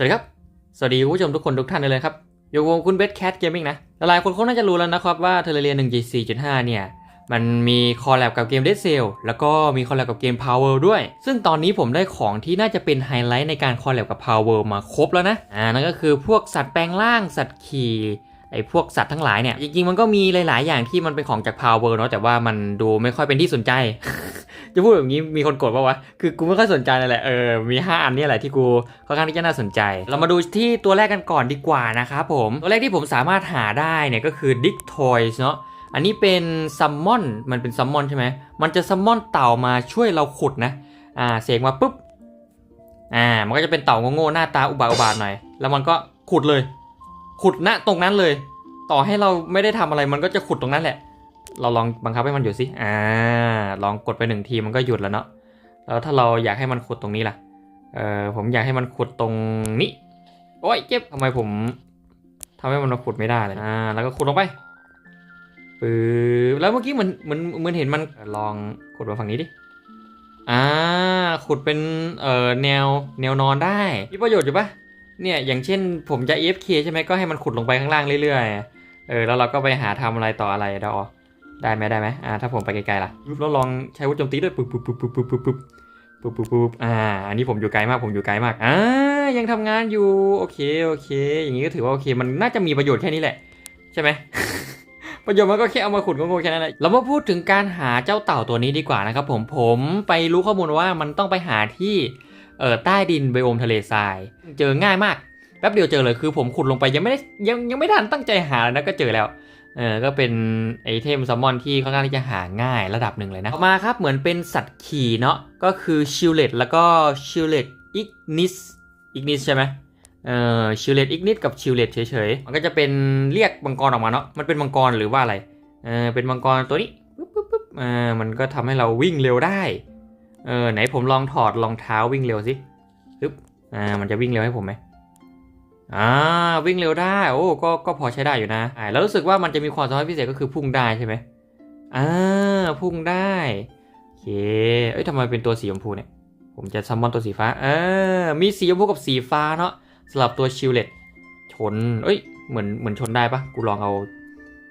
สวัสดีครับ สวัสดีคุณผู้ชมทุกคนทุกท่านเลยครับอยู่วงคุณเบสแคทเกมมิ่งนะ หลายคนคงน่าจะรู้แล้วนะครับว่าเทเลเรีย1.4.5 เนี่ย มันมีคอลแลบกับเกม Dead Cell แล้วก็มีคอลแลบกับเกม Power ด้วย ซึ่งตอนนี้ผมได้ของที่น่าจะเป็นไฮไลท์ในการคอลแลบกับ Power มาครบแล้วนะ อ่า นั่นก็คือพวกสัตว์แปลงร่าง สัตว์ขี่ ไอ้พวกสัตว์ทั้งหลายเนี่ย จริงๆ มันก็มีหลายๆ อย่างที่มันเป็นของจาก Power เนาะแต่ว่ามันดูไม่ค่อยเป็นที่สนใจ จะพูดแบบนี้มีคนโกรธป่าวะ คือกูไม่ค่อยสนใจเลยแหละเออมี 5 อันนี้แหละที่กูค่อนข้างที่จะน่าสนใจ เรามาดูที่ตัวแรกกันก่อนดีกว่านะครับผม ตัวแรกที่ผมสามารถหาได้เนี่ยก็คือ Dick Toys เนาะอันนี้เป็นซัมมอนมันเป็นซัมมอนใช่ไหมมันจะซัมมอนเต่ามาช่วยเราขุดนะอ่าเสียงมาปุ๊บอ่ามันก็จะเป็นเต่าโง่ๆหน้าตาอุบาทอุบาทหน่อย แล้วมันก็ขุดเลย ขุดณตรงนั้นเลย ต่อให้เราไม่ได้ทำอะไรมันก็จะขุดตรงนั้นแหละ เราลองบังคับให้มันหยุดสิอ่า ลองกดไปหนึ่งทีมันก็หยุดแล้วเนาะแล้วถ้าเราอยากให้มันขุดตรงนี้ล่ะเออผมอยากให้มันขุดตรงนี้โอ้ยเจ็บทำไมผมทำให้มันมาขุดไม่ได้เลยอ่าแล้วก็ขุดลงไปปื๊บแล้วเมื่อกี้เหมือนเหมือนเหมือนเห็นมันลองขุดมาฝั่งนี้ดิอ่าขุดเป็นเอ่อแนวแนวนอนได้มีประโยชน์อยู่ปะ เนี่ยอย่างเช่นผมจะ AFK ใช่ไหมก็ให้มันขุดลงไปข้างล่างเรื่อยๆเออแล้วเราก็ไปหาทำอะไรต่ออะไรดอได้ไหมได้ไหมอ่าถ้าผมไปไกลๆล่ะแล้วลองใช้วุฒิโจมตีด้วยปุ๊บปุ๊บปุ๊บปุ๊บปุ๊บปุ๊บปุ๊บปุ๊บปุ๊บปุ๊บอ่าอันนี้ผมอยู่ไกลมากผมอยู่ไกลมากอ่ายังทำงานอยู่โอเคโอเค อย่างนี้ก็ถือว่าโอเค มันน่าจะมีประโยชน์แค่นี้แหละ ใช่ไหมประโยชน์มันก็แค่เอามาขุดโง่ๆแค่นั้นแหละเรามาพูดถึงการหาเจ้าเต่าตัวนี้ดีกว่านะครับผมผมไปรู้ข้อมูลว่ามันต้องไปหาที่ เอ่อใต้ดินไบโอมทะเลทราย เจอง่ายมากแป๊บเดียวเจอเลยคือผมขุดลงไปยังไม่ได้ยังยังไม่ทันตั้งใจหาเลยนะก็เจอแล้วเออก็เป็นไอเทมซัมมอนที่ค่อนข้างที่จะหาง่ายระดับหนึ่งเลยนะ ต่อมาครับเหมือนเป็นสัตว์ขี่เนาะก็คือชิลเลตแล้วก็ชิลเลตอิกนิสอิกนิสใช่ไหมเอ่อชิลเลตอิกนิสกับชิลเลตเฉยๆ มันก็จะเป็นเรียกมังกรออกมาเนาะมันเป็นมังกรหรือว่าอะไรเออเป็นมังกรตัวนี้ปุ๊บปุ๊บปุ๊บเออมันก็ทำให้เราวิ่งเร็วได้ เออไหนผมลองถอดรองเท้าวิ่งเร็วสิปึ๊บอ่ามันจะวิ่งเร็วให้ผมไหมอ่าวิ่งเร็วได้โอ้ก็ก็พอใช้ได้อยู่นะอ่าแล้วรู้สึกว่ามันจะมีความสามารถพิเศษก็คือพุ่งได้ใช่ไหมอ่าพุ่งได้โอเคเอ้ยทำไมเป็นตัวสีชมพูเนี่ย ผมจะซัมมอนตัวสีฟ้าเออมีสีชมพูกับสีฟ้าเนาะสลับตัวชิลเลตชนเอ้ยเหมือนเหมือนชนได้ปะกูลองเอา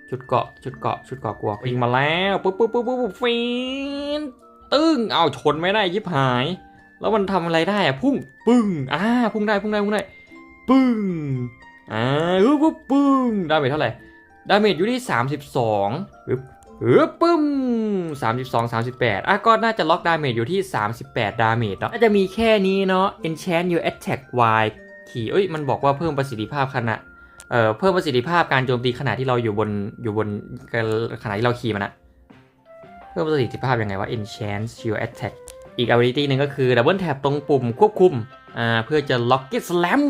ชุดเกาะชุดเกาะชุดเกาะกลัววิ่งมาแล้วปุ๊บปุ๊บปุ๊บปุ๊บฟิน ตึ้งเอาชนไม่ได้ยิบหาย แล้วมันทำอะไรได้อะพุ่งปึ้งอ่าพุ่งได้พุ่งได้พุ่งได้ปึ้งอ่าปึ๊บปึ้งดาเมจเท่าไหร่ดาเมจอยู่ที่ 32ปึ๊บปึ๊บปึ้ม32 38อะก็น่าจะล็อกดาเมจอยู่ที่ 38 ดาเมจเนาะน่าจะมีแค่นี้เนาะ enchant your attack y ขี่เอ้ยมันบอกว่าเพิ่มประสิทธิภาพขณะเอ่อเพิ่มประสิทธิภาพการโจมตีขณะที่เราอยู่บนอยู่บนขณะที่เราขี่มันอะ เพิ่มประสิทธิภาพยังไงวะ enchant your attack อีก ability หนึ่งก็คือ double tap ตรงปุ่มควบคุมอ่าเพื่อจะ Rocket Slam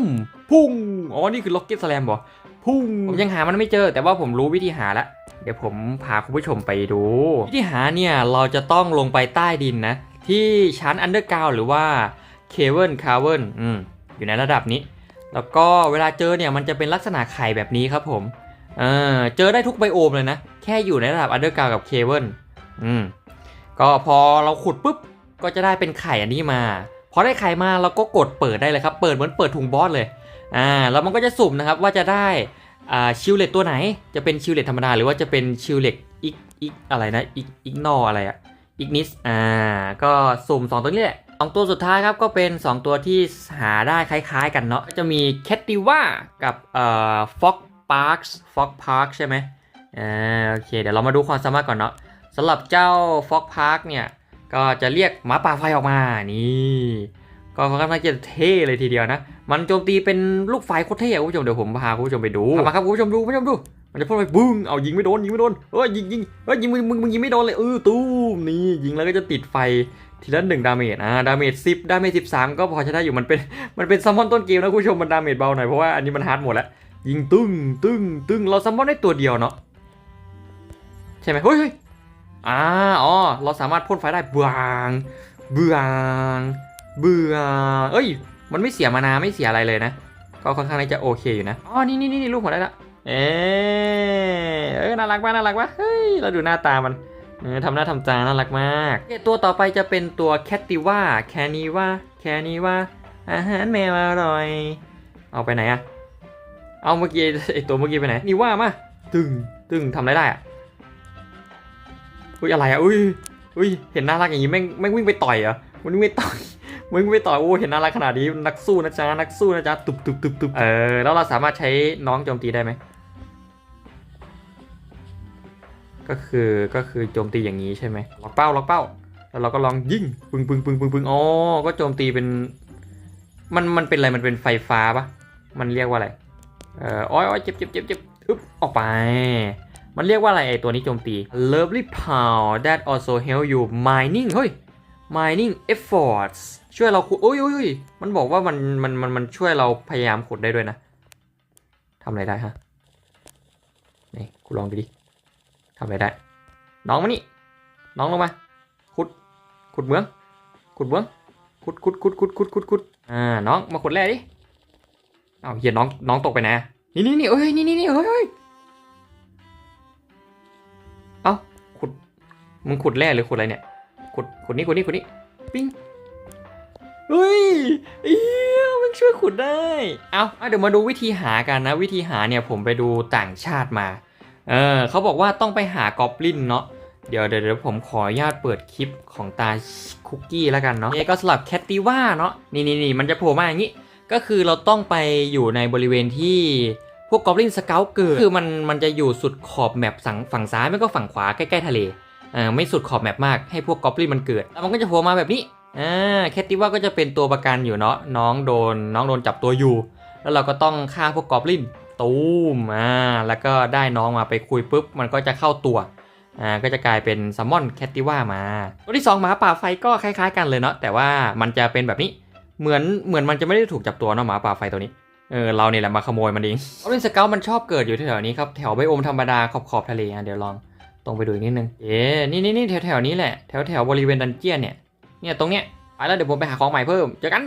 พุ่งอ๋อนี่คือ Rocket Slam บ่พุ่งผมยังหามันไม่เจอ แต่ว่าผมรู้วิธีหาแล้วเดี๋ยวผมพาคุณผู้ชมไปดู วิธีหาเนี่ยเราจะต้องลงไปใต้ดินนะ ที่ชั้น Underground หรือว่า Cavern Cavern อืมอยู่ในระดับนี้ แล้วก็เวลาเจอเนี่ยมันจะเป็นลักษณะไข่แบบนี้ครับผมเออเจอได้ทุกไบโอมเลยนะ แค่อยู่ในระดับ Underground กับ Cavern อืมก็พอเราขุดปุ๊บก็จะได้เป็นไข่อันนี้มา พอได้ไข่มาเราก็กดเปิดได้เลยครับ เปิดเหมือนเปิดถุงบอสเลย อ่า แล้วมันก็จะสุ่มนะครับว่าจะได้อ่าชิลเลตตัวไหน จะเป็นชิลเลตธรรมดาหรือว่าจะเป็นชิลเลตอีกอีกอะไรนะอีกอีกนออะไรอะอีกนิส อ่า ก็สุ่ม 2 ตัวนี้แหละสองตัวสุดท้ายครับก็เป็น 2 ตัวที่หาได้คล้ายๆกันเนาะ จะมีแคตติว่ากับเอ่อฟ็อกพาร์คฟ็อกพาร์คใช่ไหมอ่าโอเค เดี๋ยวเรามาดูความสามารถก่อนเนาะ สำหรับเจ้าฟ็อกพาร์คเนี่ย ก็จะเรียกหมาป่าไฟออกมา นี่ก็ค่อนข้างจะเท่เลยทีเดียวนะ มันโจมตีเป็นลูกไฟโคตรเท่คุณผู้ชมเดี๋ยวผมพาคุณผู้ชมไปดูมาครับคุณผู้ชมดูคุณผู้ชมดู มันจะพ่นไปบึ้งเอายิงไม่โดนยิงไม่โดนเอ้ยยิงยิงเอ้ยยิงมึงมึงยิงไม่โดนเลยเออตู้มนี่ยิงแล้วก็จะติดไฟทีละหนึ่งดาเมจอ่าดาเมจสิบดาเมจสิบสามก็พอใช้ได้อยู่มันเป็นมันเป็นซัมมอนต้นเกมนะคุณผู้ชมมันดาเมจเบาหน่อยเพราะว่าอันนี้มันฮาร์ดหมดแล้วยิงตึ้งตึ้งตึ้งเราซัมมอนได้ตัวเดียวเนาะใช่ไหมเฮ้ย อ่าอ๋อเราสามารถพ่นไฟได้บางเบืองเบืองเอ้ย มันไม่เสียมานาไม่เสียอะไรเลยนะ ก็ค่อนข้างที่จะโอเคอยู่นะอ๋อนี่นี่นี่ลูกหัวได้ละเอ๊ะเอ้ยน่ารักมากน่ารักมากเฮ้ยเราดูหน้าตามันเออทำหน้าทำตาน่ารักมากตัวต่อไปจะเป็นตัวแคตติว่าแคนีว่าแคนีว่าอาหารแมวอร่อย เอาไปไหนอะเอาเมื่อกี้ไอตัวเมื่อกี้ไปไหนนี่ว่ามาตึงตึงทำอะไรได้อะ อุ้ยอะไรอะอุ้ยอุ้ยเห็นน่ารักอย่างงี้แม่งแม่งวิ่งไปต่อยเหรอมันวิ่งไปต่อยมันวิ่งไปต่อยโอ้เห็นน่ารักขนาดนี้นักสู้นะจ๊ะนักสู้นะจ๊ะตุบตุบตุบตุบเออแล้วเราสามารถใช้น้องโจมตีได้ไหมก็คือก็คือโจมตีอย่างนี้ใช่ไหมล็อกเป้าล็อกเป้า แล้วเราก็ลองยิงปึงปึงปึงปึงปึงอ๋อก็โจมตีเป็น มันมันเป็นอะไรมันเป็นไฟฟ้าปะมันเรียกว่าอะไรเอ่อโอ้ยอ้อยเจ็บเจ็บเจ็บเจ็บอึ๊บออกไป มันเรียกว่าอะไรไอตัวนี้โจมตี lovely power that also help you mining เฮ้ย mining efforts ช่วยเราขุดโอ้ยโอ้ยอ้ยมันบอกว่ามันมันมันมันช่วยเราพยายามขุดได้ด้วยนะทำอะไรได้ฮะนี่กูลองดูดิทำอะไรได้ น้องมานี่ น้องลงมา ขุด ขุดเมือง ขุดเมือง ขุดขุดขุดขุดขุดขุดขุดอ่า น้องมาขุดแร่ดิ เอาเฮียน้องน้องตกไปนะนี่นี่นี่เอ้ยนี่นี่นี่เฮ้ย เอ้าขุดมึงขุดแร่หรือขุดอะไรเนี่ยขุดขุดนี่ขุดนี่ขุดนี่ปิ้งเฮ้ยเอี้ยมันช่วยขุดได้ เอาเอาเดี๋ยวมาดูวิธีหากันนะ วิธีหาเนี่ยผมไปดูต่างชาติมา เออเขาบอกว่าต้องไปหากอบลินเนาะ เดี๋ยวเดี๋ยวผมขออนุญาตเปิดคลิปของตาคุกกี้แล้วกันเนาะนี่ก็สลับแคตติว่าเนาะ นี่นี่นี่มันจะโผล่มาอย่างนี้ ก็คือเราต้องไปอยู่ในบริเวณที่ พวกกอบลินสเกลเกิดคือมันมันจะอยู่สุดขอบแมปฝั่งฝั่งซ้ายไม่ก็ฝั่งขวาใกล้ๆทะเลเอ่าไม่สุดขอบแมปมากให้พวกกอบลินมันเกิดแล้วมันก็จะโผล่มาแบบนี้อ่าแคตติว่าก็จะเป็นตัวประกันอยู่เนาะน้องโดนน้องโดนจับตัวอยู่ แล้วเราก็ต้องฆ่าพวกกอบลินตูมอ่าแล้วก็ได้น้องมาไปคุยปุ๊บมันก็จะเข้าตัวอ่าก็จะกลายเป็นซัมมอนแคตติว่ามา ตัวที่สองหมาป่าไฟก็คล้าย ๆ กันเลยเนาะแต่ว่ามันจะเป็นแบบนี้เหมือนเหมือนมันจะไม่ได้ถูกจับตัวเนาะหมาป่าไฟตัวนี้ เออเราเนี่ยแหละมาขโมยมันเองออบลินสเกลมันชอบเกิดอยู่แถวๆนี้ครับแถวใบโอมธรรมดาขอบขอบทะเลอะเดี๋ยวลองตรงไปดูอีกนิดนึง เอ๊นี่นี่นี่แถวแถวๆนี้แหละแถวแถวๆบริเวณดันเจียนเนี่ย เนี่ยตรงเนี้ยไปแล้วเดี๋ยวผมไปหาของใหม่เพิ่ม เจอกัน